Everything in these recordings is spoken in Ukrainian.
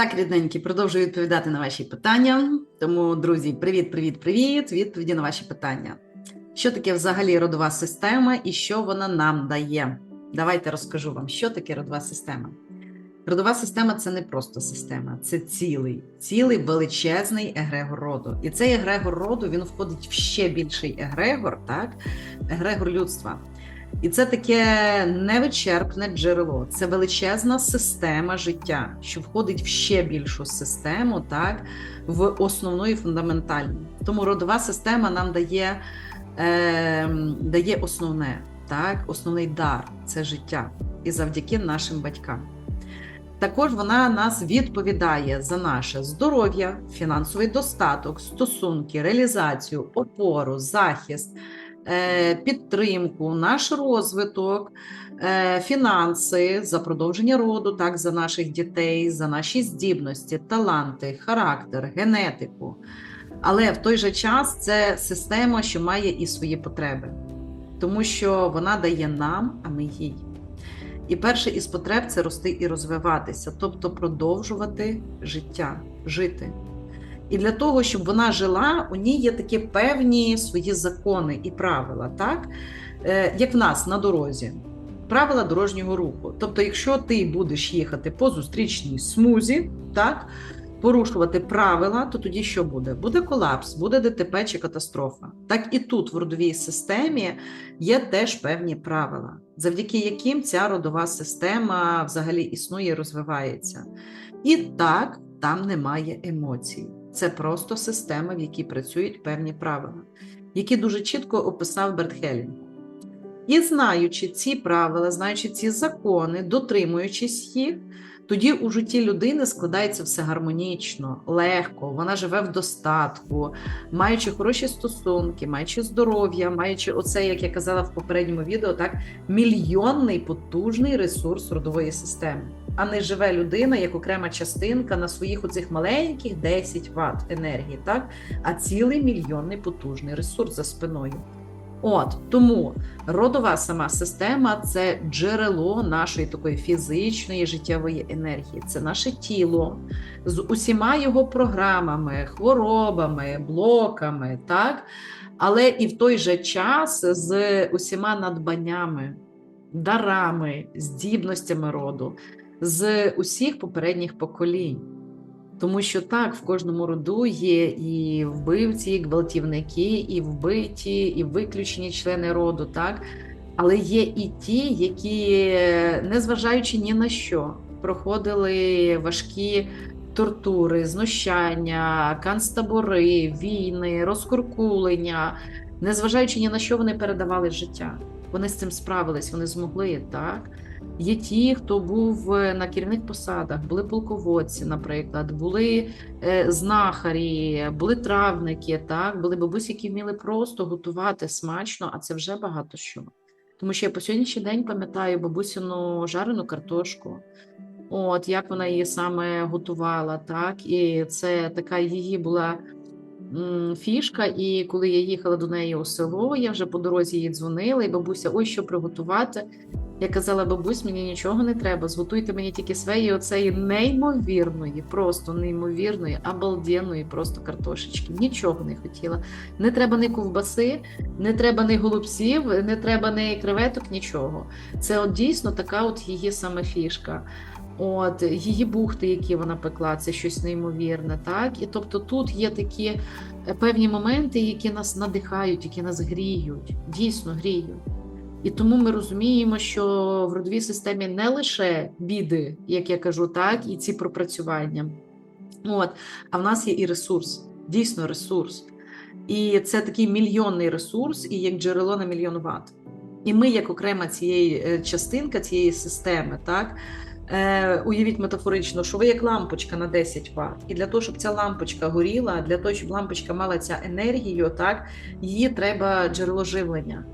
Так, рідненькі, продовжую відповідати на ваші питання. Тому, друзі, привіт, привіт, привіт! Відповіді на ваші питання. Що таке взагалі родова система і що вона нам дає? Давайте розкажу вам, що таке родова система. Родова система це не просто система, це цілий, цілий величезний егрегор роду. І цей егрегор роду він входить в ще більший егрегор, так? егрегор людства. І це таке невичерпне джерело, це величезна система життя, що входить в ще більшу систему, так, в основну і фундаментальну. Тому родова система нам дає, е, дає основне, так, основний дар це життя. І завдяки нашим батькам. Також вона нас відповідає за наше здоров'я, фінансовий достаток, стосунки, реалізацію, опору, захист, підтримку, наш розвиток, е, фінанси за продовження роду, так, за наших дітей, за наші здібності, таланти, характер, генетику. Але в той же час це система, що має і свої потреби, тому що вона дає нам, а ми їй. І перше із потреб це рости і розвиватися, тобто продовжувати життя, жити. І для того, щоб вона жила, у ній є такі певні свої закони і правила, так? Е, як в нас на дорозі, правила дорожнього руху. Тобто, якщо ти будеш їхати по зустрічній смузі, так, порушувати правила, то тоді що буде? Буде колапс, буде ДТП чи катастрофа. Так і тут в родовій системі є теж певні правила, завдяки яким ця родова система взагалі існує розвивається. І так, там немає емоцій. Це просто система, в якій працюють певні правила, які дуже чітко описав Берт Хелінг. І знаючи ці правила, знаючи ці закони, дотримуючись їх, тоді у житті людини складається все гармонічно, легко, вона живе в достатку, маючи хороші стосунки, маючи здоров'я, маючи оце, як я казала в попередньому відео, так мільйонний потужний ресурс родової системи, а не живе людина як окрема частинка на своїх оцих маленьких 10 Вт енергії, так а цілий мільйонний потужний ресурс за спиною. От тому родова сама система це джерело нашої такої фізичної життєвої енергії. Це наше тіло з усіма його програмами, хворобами, блоками, так? але і в той же час з усіма надбаннями, дарами, здібностями роду, з усіх попередніх поколінь. Тому що так, в кожному роду є і вбивці, і гвалтівники, і вбиті, і виключені члени роду, так? Але є і ті, які, незважаючи ні на що, проходили важкі тортури, знущання, канцтабори, війни, розкуркулення, незважаючи ні на що вони передавали життя. Вони з цим справились, вони змогли так. Є ті, хто був е, на керівних посадах, були полководці, наприклад, були е, знахарі, були травники, так, були бабусі, які вміли просто готувати смачно, а це вже багато що. Тому що я по сьогоднішній день пам'ятаю бабусину жарену картошку, от як вона її саме готувала, так, і це така її була фішка. І коли я їхала до неї у село, я вже по дорозі їй дзвонила, і бабуся, ой, що приготувати. Я казала, бабусь, мені нічого не треба. Зготуйте мені тільки своєї оцеї неймовірної, просто неймовірної, обалденної просто картошечки. Нічого не хотіла. Не треба ні ковбаси, не треба ні голубців, не треба ні креветок, нічого. Це от дійсно така от її саме фішка. От її бухти, які вона пекла, це щось неймовірне. Так, і тобто тут є такі е, певні моменти, які нас надихають, які нас гріють, дійсно гріють. І тому ми розуміємо, що в родовій системі не лише біди, як я кажу, так, і ці пропрацювання. От, А в нас є і ресурс, дійсно ресурс. І це такий мільйонний ресурс, і як джерело на мільйон ватт. І ми, як окрема цієї е, частинка цієї системи, так. Е, Уявіть метафорично, що ви як лампочка на 10 Вт. І для того, щоб ця лампочка горіла, для того, щоб лампочка мала ця енергію, так, її треба джерело живлення.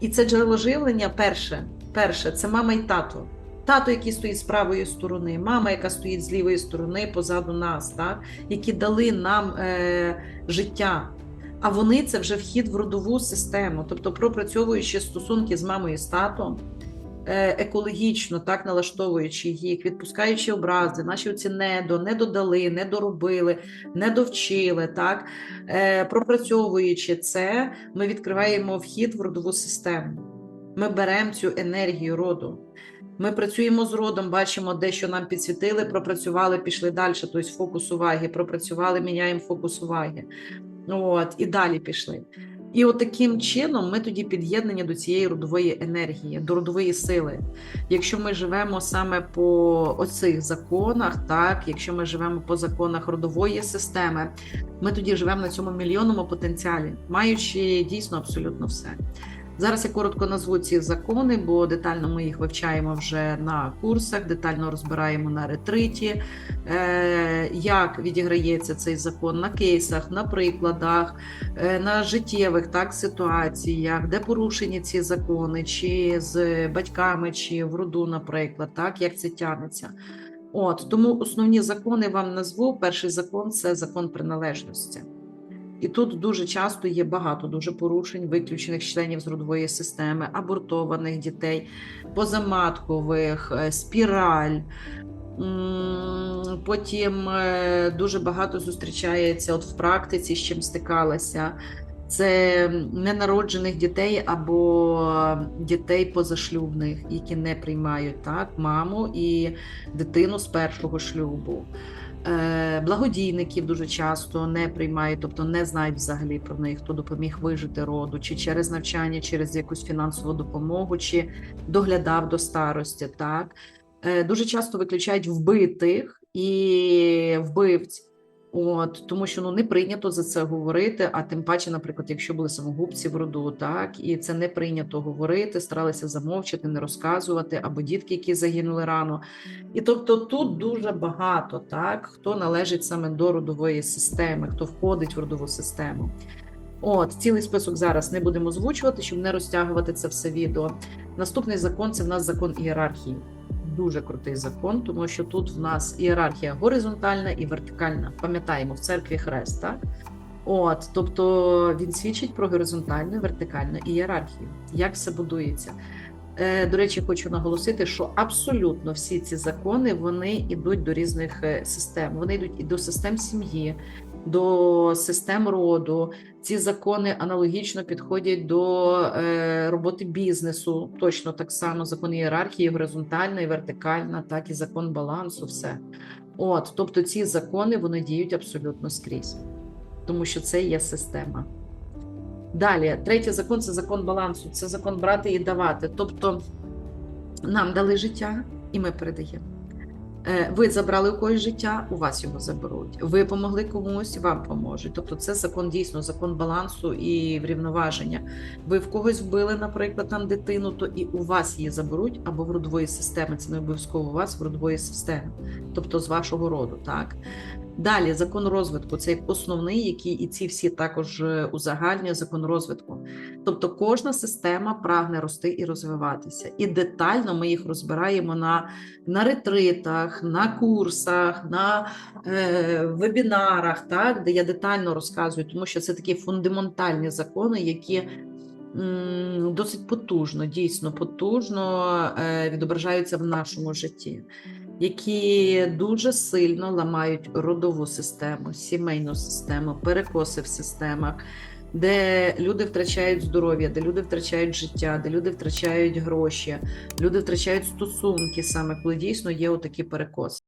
І це джерело живлення перше, перше це мама і тато. Тато, який стоїть з правої сторони, мама, яка стоїть з лівої сторони позаду нас, так? які дали нам е, життя. А вони це вже вхід в родову систему, тобто пропрацьовуючи стосунки з мамою і з татом, екологічно, так налаштовуючи їх, відпускаючи образи, наші оці недо, не додали, не доробили, не довчили, так е, пропрацьовуючи це, ми відкриваємо вхід в родову систему. Ми беремо цю енергію роду. Ми працюємо з родом, бачимо, де що нам підсвітили, пропрацювали, пішли далі. Тобто фокус уваги, пропрацювали, міняємо фокус уваги. От, і далі пішли. І от таким чином ми тоді під'єднані до цієї родової енергії, до родової сили. Якщо ми живемо саме по оцих законах, так, якщо ми живемо по законах родової системи, ми тоді живемо на цьому мільйонному потенціалі, маючи дійсно абсолютно все. Зараз я коротко назву ці закони, бо детально ми їх вивчаємо вже на курсах, детально розбираємо на ретриті, е, як відіграється цей закон на кейсах, на прикладах, е, на життєвих так, ситуаціях, де порушені ці закони, чи з батьками, чи в роду, наприклад, так, як це тягнеться. От тому основні закони вам назву. Перший закон це закон приналежності. І тут дуже часто є багато дуже порушень, виключених членів з родової системи, абортованих дітей, позаматкових, е, спіраль. Потім е, дуже багато зустрічається от в практиці, з чим стикалася. Це ненароджених дітей або дітей позашлюбних, які не приймають так, маму і дитину з першого шлюбу. Е, Благодійників дуже часто не приймають, тобто не знають взагалі про них, хто допоміг вижити роду, чи через навчання, через якусь фінансову допомогу, чи доглядав до старості. Так Е, дуже часто виключають вбитих і вбивць. От тому, що ну не прийнято за це говорити. А тим паче, наприклад, якщо були самогубці в роду, так і це не прийнято говорити, старалися замовчати, не розказувати, або дітки, які загинули рано. І тобто тут дуже багато так, хто належить саме до родової системи, хто входить в родову систему. От цілий список зараз не будемо озвучувати, щоб не розтягувати це все відео. Наступний закон це в нас закон ієрархії. Дуже крутий закон, тому що тут в нас ієрархія горизонтальна і вертикальна. Пам'ятаємо, в церкві хрест, так? От, тобто він свідчить про горизонтальну і вертикальну ієрархію. Як все будується? Е, До речі, хочу наголосити, що абсолютно всі ці закони вони йдуть до різних е, систем. Вони йдуть і до систем сім'ї, до систем роду. Ці закони аналогічно підходять до е, роботи бізнесу. Точно так само закон ієрархії, горизонтальна і вертикальна, так і закон балансу. Все. От, тобто ці закони вони діють абсолютно скрізь, тому що це є система. Далі, третій закон це закон балансу, це закон брати і давати. Тобто нам дали життя, і ми передаємо. Е, Ви забрали у когось життя, у вас його заберуть. Ви помогли комусь, вам поможуть. Тобто, це закон дійсно, закон балансу і врівноваження. Ви в когось вбили, наприклад, там дитину, то і у вас її заберуть або в родової системи. Це не обов'язково у вас в родової системи, тобто з вашого роду. Так далі закон розвитку це основний, який і ці всі також е, узагальнює закон розвитку. Тобто, кожна система прагне рости і розвиватися. І детально ми їх розбираємо на, на ретритах, на курсах, на е, вебінарах, так, де я детально розказую, тому що це такі фундаментальні закони, які досить потужно, дійсно потужно е, відображаються в нашому житті. Які дуже сильно ламають родову систему, сімейну систему, перекоси в системах, де люди втрачають здоров'я, де люди втрачають життя, де люди втрачають гроші, люди втрачають стосунки, саме коли дійсно є отакі перекоси.